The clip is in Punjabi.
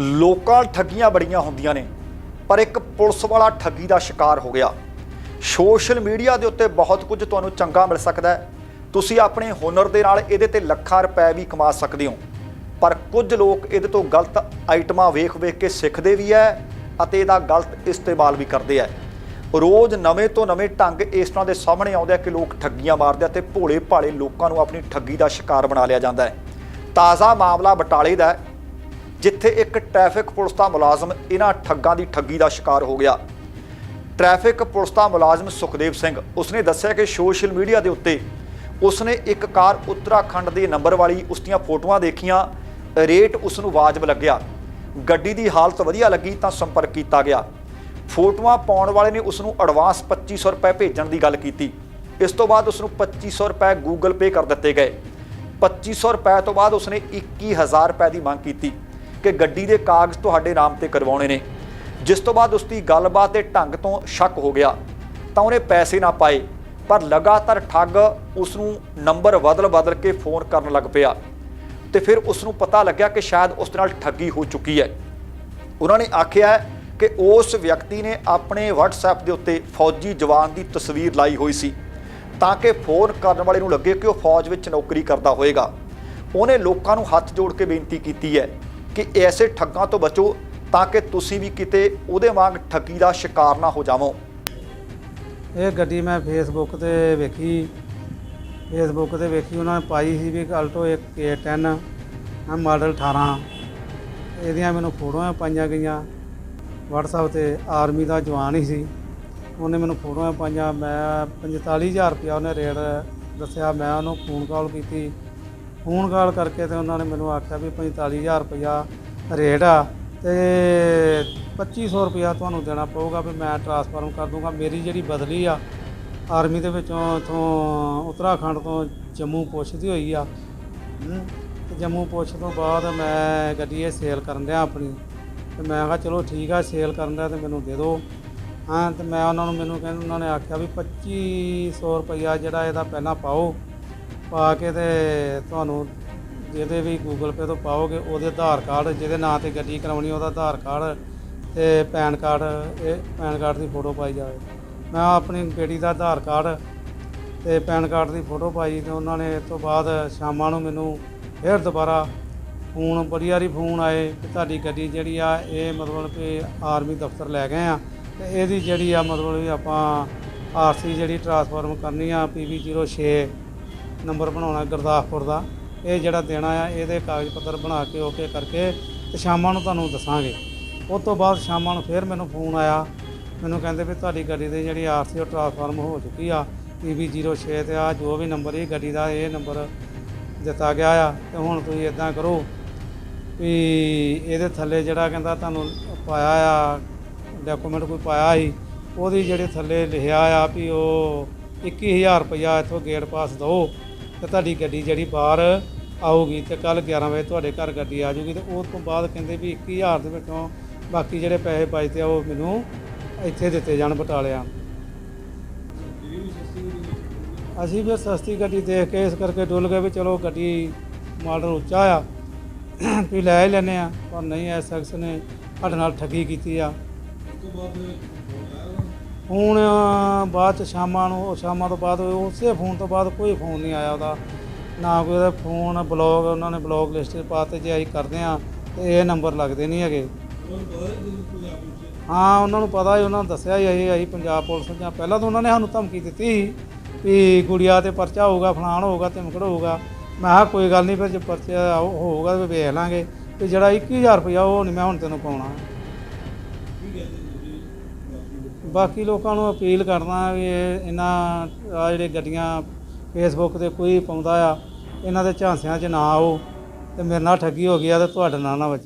ਲੋਕਾਂ ਠੱਗੀਆਂ ਬੜੀਆਂ ਹੁੰਦੀਆਂ ਨੇ, ਪਰ ਇੱਕ ਪੁਲਿਸ ਵਾਲਾ ਠੱਗੀ ਦਾ ਸ਼ਿਕਾਰ ਹੋ ਗਿਆ। ਸੋਸ਼ਲ ਮੀਡੀਆ ਦੇ ਉੱਤੇ ਬਹੁਤ ਕੁਝ ਤੁਹਾਨੂੰ ਚੰਗਾ ਮਿਲ ਸਕਦਾ ਹੈ। ਤੁਸੀਂ ਆਪਣੇ ਹੁਨਰ ਦੇ ਨਾਲ ਇਹਦੇ ਤੇ ਲੱਖਾਂ ਰੁਪਏ ਵੀ ਕਮਾ ਸਕਦੇ ਹੋ। ਪਰ ਕੁਝ ਲੋਕ ਇਹਦੇ ਤੋਂ ਗਲਤ ਆਈਟਮਾਂ ਵੇਖ-ਵੇਖ ਕੇ ਸਿੱਖਦੇ ਵੀ ਹੈ ਅਤੇ ਇਹਦਾ ਗਲਤ ਇਸਤੇਮਾਲ ਵੀ ਕਰਦੇ ਹੈ। ਰੋਜ਼ ਨਵੇਂ ਤੋਂ ਨਵੇਂ ਢੰਗ ਇਸ ਤਰ੍ਹਾਂ ਦੇ ਸਾਹਮਣੇ ਆਉਂਦੇ ਆ ਕਿ ਲੋਕ ਠੱਗੀਆਂ ਮਾਰਦੇ ਆ ਤੇ ਭੋਲੇ ਭਾਲੇ ਲੋਕਾਂ ਨੂੰ ਆਪਣੀ ਠੱਗੀ ਦਾ ਸ਼ਿਕਾਰ ਬਣਾ ਲਿਆ ਜਾਂਦਾ ਹੈ। ਤਾਜ਼ਾ ਮਾਮਲਾ ਬਟਾਲੇ ਦਾ ਹੈ। ਜਿੱਥੇ ਇੱਕ ਟ੍ਰੈਫਿਕ ਪੁਲਿਸ ਦਾ ਮੁਲਾਜ਼ਮ ਇਹਨਾਂ ਠੱਗਾਂ ਦੀ ਠੱਗੀ ਦਾ ਸ਼ਿਕਾਰ ਹੋ ਗਿਆ। ਟ੍ਰੈਫਿਕ ਪੁਲਿਸ ਦਾ ਮੁਲਾਜ਼ਮ ਸੁਖਦੇਵ ਸਿੰਘ, ਉਸਨੇ ਦੱਸਿਆ ਕਿ ਸੋਸ਼ਲ ਮੀਡੀਆ ਦੇ ਉੱਤੇ ਉਸਨੇ ਇੱਕ ਕਾਰ ਉੱਤਰਾਖੰਡ ਦੇ ਨੰਬਰ ਵਾਲੀ ਉਸ ਦੀਆਂ ਫੋਟੋਆਂ ਦੇਖੀਆਂ। ਰੇਟ ਉਸ ਨੂੰ ਵਾਜਬ ਲੱਗਿਆ। ਗੱਡੀ ਦੀ ਹਾਲਤ ਵਧੀਆ ਲੱਗੀ ਤਾਂ ਸੰਪਰਕ ਕੀਤਾ ਗਿਆ। ਫੋਟੋਆਂ ਪਾਉਣ ਵਾਲੇ ਨੇ ਉਸ ਨੂੰ ਐਡਵਾਂਸ 2500 ਰੁਪਏ ਭੇਜਣ ਦੀ ਗੱਲ ਕੀਤੀ। ਇਸ ਤੋਂ ਬਾਅਦ ਉਸ ਨੂੰ 2500 ਰੁਪਏ ਗੂਗਲ ਪੇ ਕਰ ਦਿੱਤੇ ਗਏ। 2500 ਰੁਪਏ ਤੋਂ ਬਾਅਦ ਉਸਨੇ 21000 ਰੁਪਏ ਦੀ ਮੰਗ ਕੀਤੀ। ਕਿ ਗੱਡੀ ਦੇ ਕਾਗਜ਼ ਤੁਹਾਡੇ ਨਾਮ ਤੇ ਕਰਵਾਉਣੇ ਨੇ। ਜਿਸ ਤੋਂ ਬਾਅਦ ਉਸ ਦੀ ਗੱਲਬਾਤ ਦੇ ਢੰਗ ਤੋਂ ਸ਼ੱਕ ਹੋ ਗਿਆ, ਤਾਂ ਉਹਨੇ ਪੈਸੇ ਨਾ ਪਾਏ, ਪਰ ਲਗਾਤਾਰ ਠੱਗ ਉਸ ਨੂੰ ਨੰਬਰ ਬਦਲ-ਬਦਲ ਕੇ ਫੋਨ ਕਰਨ ਲੱਗ ਪਿਆ। ਤੇ ਫਿਰ ਉਸ ਨੂੰ ਪਤਾ ਲੱਗਿਆ ਕਿ ਸ਼ਾਇਦ ਉਸ ਦੇ ਨਾਲ ਠੱਗੀ ਹੋ ਚੁੱਕੀ ਹੈ। ਉਹਨਾਂ ਨੇ ਆਖਿਆ ਕਿ ਉਸ ਵਿਅਕਤੀ ਨੇ ਆਪਣੇ WhatsApp ਦੇ ਉੱਤੇ ਫੌਜੀ ਜਵਾਨ ਦੀ ਤਸਵੀਰ ਲਾਈ ਹੋਈ ਸੀ, ਤਾਂ ਕਿ ਫੋਨ ਕਰਨ ਵਾਲੇ ਨੂੰ ਲੱਗੇ ਕਿ ਉਹ ਫੌਜ ਵਿੱਚ ਨੌਕਰੀ ਕਰਦਾ ਹੋਵੇਗਾ ਉਹਨੇ ਲੋਕਾਂ ਨੂੰ ਹੱਥ ਜੋੜ ਕੇ ਬੇਨਤੀ ਕੀਤੀ ਹੈ ਕਿ ਐਸੇ ਠੱਗਾਂ ਤੋਂ ਬਚੋ ਤਾਂ ਕਿ ਤੁਸੀਂ ਵੀ ਕਿਤੇ ਉਹਦੇ ਵਾਂਗ ਠੱਗੀ ਦਾ ਸ਼ਿਕਾਰ ਨਾ ਹੋ ਜਾਵੋ। ਇਹ ਗੱਡੀ ਮੈਂ ਫੇਸਬੁੱਕ ਤੇ ਵੇਖੀ। ਫੇਸਬੁੱਕ ਤੇ ਵੇਖੀ, ਉਹਨਾਂ ਨੇ ਪਾਈ ਸੀ ਵੀ ਇੱਕ ਆਲਟੋ ਇੱਕ K10 ਆ ਮਾਡਲ 18 ਇਹਦੀਆਂ ਮੈਨੂੰ ਫੋਟੋਆਂ ਪਾਈਆਂ ਗਈਆਂ। WhatsApp ਤੇ ਆਰਮੀ ਦਾ ਜਵਾਨ ਹੀ ਸੀ। ਉਹਨੇ ਮੈਨੂੰ ਫੋਟੋਆਂ ਪਾਈਆਂ। ਮੈਂ 45000 ਰੁਪਇਆ ਉਹਨੇ ਰੇਟ ਦੱਸਿਆ। ਮੈਂ ਉਹਨੂੰ ਫੋਨ ਕਾਲ ਕੀਤੀ। ਫੋਨ ਕਾਲ ਕਰਕੇ ਤੇ ਉਹਨਾਂ ਨੇ ਮੈਨੂੰ ਆਖਿਆ ਵੀ 45000 ਰੁਪਇਆ ਰੇਟ ਆ ਤੇ 2500 ਰੁਪਇਆ ਤੁਹਾਨੂੰ ਦੇਣਾ ਪਊਗਾ ਵੀ ਮੈਂ ਟਰਾਂਸਫਰਮ ਕਰ ਦੂੰਗਾ। ਮੇਰੀ ਜਿਹੜੀ ਬਦਲੀ ਆ ਆਰਮੀ ਦੇ ਵਿੱਚੋਂ ਇਥੋਂ ਉੱਤਰਾਖੰਡ ਤੋਂ ਜੰਮੂ ਪੁੱਛਦੀ ਹੋਈ ਆ। ਹਮ, ਤੇ ਜੰਮੂ ਪੁੱਛ ਤੋਂ ਬਾਅਦ ਮੈਂ ਗੱਡੀ ਇਹ ਸੇਲ ਕਰਨ ਡਿਆ ਆਪਣੀ। ਤੇ ਮੈਂ ਕਿਹਾ ਚਲੋ ਠੀਕ ਆ ਸੇਲ ਕਰਨ ਦਾ ਤੇ ਮੈਨੂੰ ਦੇ ਦਿਓ ਹਾਂ ਤੇ ਮੈਂ ਉਹਨਾਂ ਨੂੰ ਮੈਨੂੰ ਕਹਿੰਦੇ ਉਹਨਾਂ ਨੇ ਆਖਿਆ ਵੀ 2500 ਰੁਪਇਆ ਜਿਹੜਾ ਇਹਦਾ ਪਹਿਲਾਂ ਪਾਓ। ਪਾ ਕੇ ਤੇ ਤੁਹਾਨੂੰ ਜਿਹਦੇ ਵੀ ਗੂਗਲ ਪੇ ਤੋਂ ਪਾਓਗੇ, ਉਹਦੇ ਆਧਾਰ ਕਾਰਡ, ਜਿਹਦੇ ਨਾਂ ਤੇ ਗੱਡੀ ਕਰਾਉਣੀ ਉਹਦਾ ਆਧਾਰ ਕਾਰਡ ਤੇ ਪੈਨ ਕਾਰਡ, ਇਹ ਪੈਨ ਕਾਰਡ ਦੀ ਫੋਟੋ ਪਾਈ ਜਾਵੇ। ਮੈਂ ਆਪਣੀ ਬੇਟੀ ਦਾ ਆਧਾਰ ਕਾਰਡ ਤੇ ਪੈਨ ਕਾਰਡ ਦੀ ਫੋਟੋ ਪਾਈ ਤੇ ਉਹਨਾਂ ਨੇ ਇਸ ਤੋਂ ਬਾਅਦ ਸ਼ਾਮਾਂ ਨੂੰ ਮੈਨੂੰ ਫਿਰ ਦੁਬਾਰਾ ਫੋਨ, ਬੜੀ ਵਾਰੀ ਫੋਨ ਆਏ ਕਿ ਤੁਹਾਡੀ ਗੱਡੀ ਜਿਹੜੀ ਆ, ਇਹ ਮਤਲਬ ਕਿ ਆਰਮੀ ਦਫ਼ਤਰ ਲੈ ਗਏ ਆ ਤੇ ਇਹਦੀ ਜਿਹੜੀ ਆ ਮਤਲਬ ਵੀ ਆਪਾਂ ਆਰਸੀ ਜਿਹੜੀ ਟਰਾਂਸਫਾਰਮ ਕਰਨੀ ਆ PV06 ਨੰਬਰ ਬਣਾਉਣਾ ਗੁਰਦਾਸਪੁਰ ਦਾ। ਇਹ ਜਿਹੜਾ ਦੇਣਾ ਆ, ਇਹਦੇ ਕਾਗਜ਼ ਪੱਤਰ ਬਣਾ ਕੇ ਓਕੇ ਕਰਕੇ ਤੇ ਸ਼ਾਮਾਂ ਨੂੰ ਤੁਹਾਨੂੰ ਦੱਸਾਂਗੇ। ਉਸ ਤੋਂ ਬਾਅਦ ਸ਼ਾਮਾਂ ਨੂੰ ਫਿਰ ਮੈਨੂੰ ਫੋਨ ਆਇਆ। ਮੈਨੂੰ ਕਹਿੰਦੇ ਵੀ ਤੁਹਾਡੀ ਗੱਡੀ ਦੀ ਜਿਹੜੀ ਆਰਸੀ ਉਹ ਟਰਾਂਸਫਾਰਮ ਹੋ ਚੁੱਕੀ ਆ। PV06 ਤੇ ਆ, ਜੋ ਵੀ ਨੰਬਰ ਇਹ ਗੱਡੀ ਦਾ, ਇਹ ਨੰਬਰ ਦਿੱਤਾ ਗਿਆ ਆ। ਤੇ ਹੁਣ ਤੁਸੀਂ ਇਦਾਂ ਕਰੋ ਵੀ ਇਹਦੇ ਥੱਲੇ ਜਿਹੜਾ ਕਹਿੰਦਾ ਤੁਹਾਨੂੰ ਪਾਇਆ ਆ, ਡਾਕੂਮੈਂਟ ਕੋਈ ਪਾਇਆ ਸੀ, ਉਹਦੀ ਜਿਹੜੇ ਥੱਲੇ ਲਿਖਿਆ ਆ ਵੀ ਉਹ 21000 ਰੁਪਇਆ ਇੱਥੋਂ ਗੇਟ ਪਾਸ ਦਿਓ। ਤੇ ਤੁਹਾਡੀ ਗੱਡੀ ਜਿਹੜੀ ਬਾਹਰ ਆਊਗੀ ਤੇ ਕੱਲ 11 ਵਜੇ ਤੁਹਾਡੇ ਘਰ ਗੱਡੀ ਆ ਜਾਊਗੀ ਤੇ ਉਸ ਤੋਂ ਬਾਅਦ ਕਹਿੰਦੇ ਵੀ 21000 ਦੇ ਵਿੱਚੋਂ ਬਾਕੀ ਜਿਹੜੇ ਪੈਸੇ ਬਚਦੇ ਆ, ਉਹ ਮੈਨੂੰ ਇੱਥੇ ਦਿੱਤੇ ਜਾਣ ਬਟਾਲਿਆਂ। ਅਸੀਂ ਵੀ ਸਸਤੀ ਗੱਡੀ ਦੇਖ ਕੇ ਇਸ ਕਰਕੇ ਡੁੱਲ ਗਏ ਵੀ ਚਲੋ ਗੱਡੀ ਮਾਡਲ ਉੱਚਾ ਆ, ਵੀ ਲੈ ਹੀ ਲੈਨੇ ਆ, ਪਰ ਨਹੀਂ ਐ ਸ਼ਖਸ ਨੇ ਸਾਡੇ ਨਾਲ ਠੱਗੀ ਕੀਤੀ ਆ। ਫੋਨ ਬਾਅਦ ਚ ਸ਼ਾਮਾਂ ਨੂੰ ਉਹ ਸ਼ਾਮਾਂ ਤੋਂ ਬਾਅਦ ਉਸੇ ਫੋਨ ਤੋਂ ਬਾਅਦ ਕੋਈ ਫੋਨ ਨਹੀਂ ਆਇਆ ਉਹਦਾ। ਨਾ ਕੋਈ ਉਹਦਾ ਫੋਨ, ਬਲੌਗ, ਉਹਨਾਂ ਨੇ ਬਲੌਗ ਲਿਸਟ 'ਚ ਪਾਤੇ ਜੇ ਅਸੀਂ ਕਰਦੇ ਆ ਤੇ ਇਹ ਨੰਬਰ ਲੱਗਦੇ ਨਹੀਂ ਹੈਗੇ। ਹਾਂ, ਉਹਨਾਂ ਨੂੰ ਪਤਾ ਹੀ ਉਹਨਾਂ ਨੂੰ ਦੱਸਿਆ ਹੀ ਅਸੀਂ ਅਸੀਂ ਪੰਜਾਬ ਪੁਲਿਸ ਜਾਂ ਪਹਿਲਾਂ ਤਾਂ ਉਹਨਾਂ ਨੇ ਸਾਨੂੰ ਧਮਕੀ ਦਿੱਤੀ ਸੀ ਵੀ ਗੁੜੀਆ ਤੇ ਪਰਚਾ ਹੋਊਗਾ, ਫਲਾਣ ਹੋਊਗਾ, ਧਮਕੜ ਹੋਊਗਾ। ਮੈਂ ਕਿਹਾ, ਕੋਈ ਗੱਲ ਨਹੀਂ, ਫਿਰ ਜੇ ਪਰਚਾ ਹੋਊਗਾ ਤੇ ਵੇਖ ਲਾਂਗੇ। ਤੇ ਜਿਹੜਾ 21000 ਰੁਪਇਆ ਉਹ ਨਹੀਂ ਮੈਂ ਹੁਣ ਤੈਨੂੰ ਪਾਉਣਾ। ਬਾਕੀ ਲੋਕਾਂ ਨੂੰ ਅਪੀਲ ਕਰਦਾ ਵੀ ਇਹ ਇਹਨਾਂ, ਆ ਜਿਹੜੇ ਗੱਡੀਆਂ ਫੇਸਬੁੱਕ ਤੇ ਕੋਈ ਪਾਉਂਦਾ ਆ, ਇਹਨਾਂ ਦੇ ਝਾਂਸਿਆਂ 'ਚ ਨਾ ਆਓ ਤੇ ਮੇਰੇ ਨਾਲ ਠੱਗੀ ਹੋ ਗਈ ਆ ਤੇ ਤੁਹਾਡੇ ਨਾਲ ਨਾ ਵੱਜੇ।